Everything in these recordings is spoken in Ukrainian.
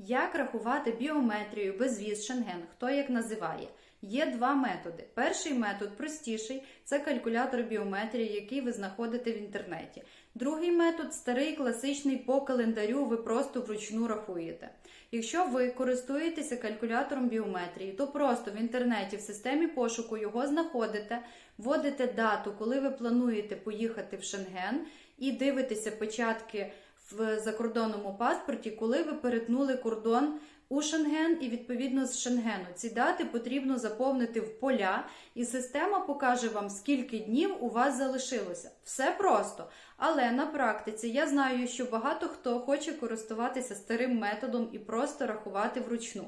Як рахувати біометрію, безвіз, шенген, хто як називає? Є два методи. Перший метод простіший це калькулятор біометрії, який ви знаходите в інтернеті. Другий метод старий класичний по календарю, ви просто вручну рахуєте. Якщо ви користуєтеся калькулятором біометрії, то просто в інтернеті в системі пошуку його знаходите, вводите дату, коли ви плануєте поїхати в Шенген, і дивитеся початки в закордонному паспорті, коли ви перетнули кордон у Шенген і відповідно з Шенгену. Ці дати потрібно заповнити в поля, і система покаже вам, скільки днів у вас залишилося. Все просто. Але на практиці я знаю, що багато хто хоче користуватися старим методом і просто рахувати вручну.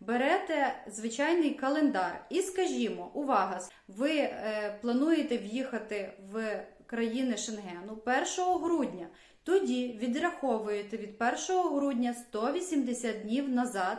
Берете звичайний календар і скажімо, увага, ви е, плануєте в'їхати в країни Шенгену 1 грудня. Тоді відраховуєте від 1 грудня 180 днів назад,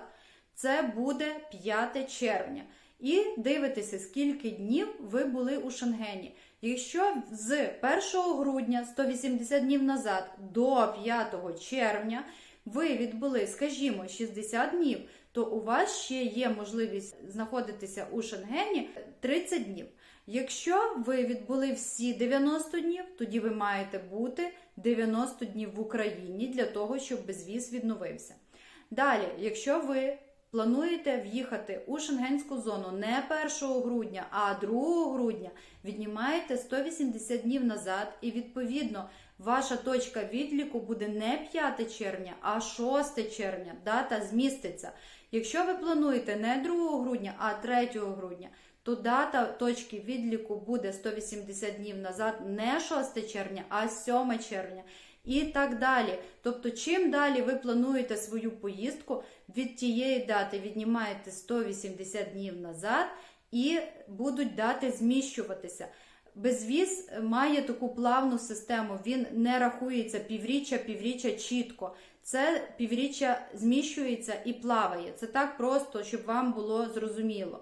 це буде 5 червня. І дивитеся, скільки днів ви були у Шенгені. Якщо з 1 грудня 180 днів назад до 5 червня ви відбули, скажімо, 60 днів, то у вас ще є можливість знаходитися у Шенгені 30 днів. Якщо ви відбули всі 90 днів, тоді ви маєте бути 90 днів в Україні для того, щоб безвіз відновився. Далі, якщо ви плануєте в'їхати у шенгенську зону не 1 грудня, а 2 грудня, віднімаєте 180 днів назад, і відповідно ваша точка відліку буде не 5 червня, а 6 червня. Дата зміститься. Якщо ви плануєте не 2 грудня, а 3 грудня, то дата точки відліку буде 180 днів назад, не 6 червня, а 7 червня. І так далі. Тобто, чим далі ви плануєте свою поїздку, від тієї дати віднімаєте 180 днів назад і будуть дати зміщуватися. Безвіз має таку плавну систему, він не рахується півріччя, півріччя чітко. Це півріччя зміщується і плаває. Це так просто, щоб вам було зрозуміло.